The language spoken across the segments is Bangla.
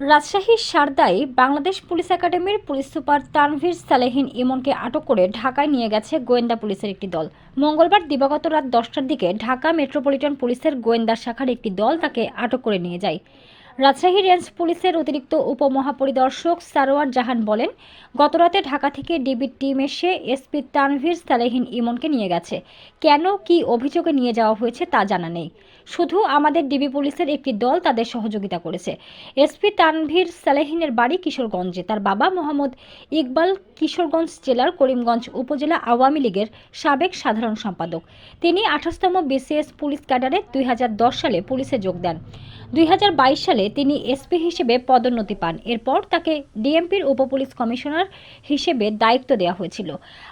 রাজশাহীর সারদায় বাংলাদেশ পুলিশ একাডেমির পুলিশ সুপার তানভীর সালেহিন ইমনকে আটক করে ঢাকায় নিয়ে গেছে গোয়েন্দা পুলিশের একটি দল। মঙ্গলবার দিবাগত রাত দশটার দিকে ঢাকা মেট্রোপলিটন পুলিশের গোয়েন্দা শাখার একটি দল তাকে আটক করে নিয়ে যায়। রাজশাহী রেঞ্জ পুলিশের অতিরিক্ত উপমহাপরিদর্শক সারোয়ার জাহান বলেন, গতরাতে ঢাকা থেকে ডিবির টিম এসে এসপি তানভীর সালেহিন ইমনকে নিয়ে গেছে। কেন, কি অভিযোগে নিয়ে যাওয়া হয়েছে তা জানা নেই। শুধু আমাদের ডিবি পুলিশের একটি দল তাদের সহযোগিতা করেছে। এসপি তানভীর সালেহিনের বাড়ি কিশোরগঞ্জে। তার বাবা মোহাম্মদ ইকবাল কিশোরগঞ্জ জেলার করিমগঞ্জ উপজেলা আওয়ামী লীগের সাবেক সাধারণ সম্পাদক। তিনি আঠাশতম বিসিএস পুলিশ ক্যাডারে দুই হাজার দশ সালে পুলিশে যোগ দেন। দুই হাজার বাইশ সালে তিনি এসপি হিসেবে পদোন্নতি পান। এরপর তাকে ডিএমপির উপপুলিশ কমিশনার হিসেবে দায়িত্ব দেওয়া হয়েছিল।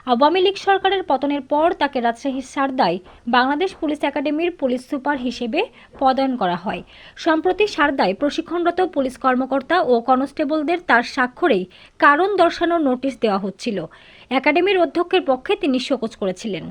আওয়ামী লীগ সরকারের পতনের পর তাকে রাজশাহীর সারদায় বাংলাদেশ পুলিশ একাডেমির পুলিশ সুপার হিসেবে পদায়ন করা হয়। সম্প্রতি সারদায় প্রশিক্ষণরত পুলিশ কর্মকর্তা ও কনস্টেবলদের তার স্বাক্ষরেই কারণ দর্শানোর নোটিশ দেওয়া হচ্ছিল। একাডেমির অধ্যক্ষের পক্ষে তিনি শোকজ করেছিলেন।